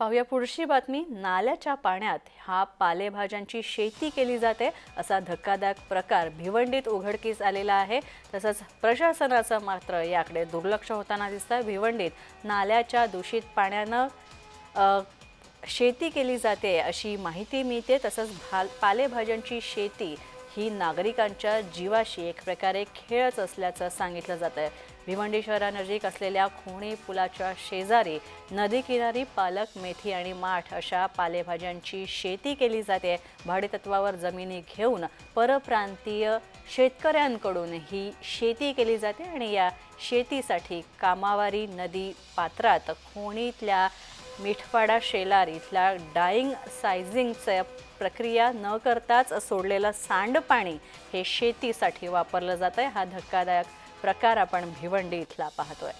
पाहूया पुढची बातमी. नाल्याच्या पाण्यात हा पालेभाज्यांची शेती केली जाते असा धक्कादायक प्रकार भिवंडीत उघडकीस आलेला आहे. तसंच प्रशासनाचं मात्र याकडे दुर्लक्ष होताना दिसतं भिवंडीत नाल्याच्या दूषित पाण्यानं शेती केली जाते अशी माहिती मिळते. तसंच भा पालेभाज्यांची शेती ही नागरिकांच्या जीवाशी एक प्रकारे खेळच असल्याचं सांगितलं जातं भिवंडी शहरानजीक असलेल्या खुणे पुलाच्या शेजारी नदीकिनारी पालक मेथी आणि माठ अशा पालेभाज्यांची शेती केली जाते. भाडेतत्वावर जमिनी घेऊन परप्रांतीय शेतकऱ्यांकडून ही शेती केली जाते आणि या शेतीसाठी कामावारी नदी पात्रात खोणीतल्या मिठवाडा शेलार इथल्या डाईंग सायझिंगचं प्रक्रिया न करताच सोडलेलं सांडपाणी हे शेतीसाठी वापरलं जात आहे हा धक्कादायक प्रकार आपण भिवंडी इथला पाहतोय.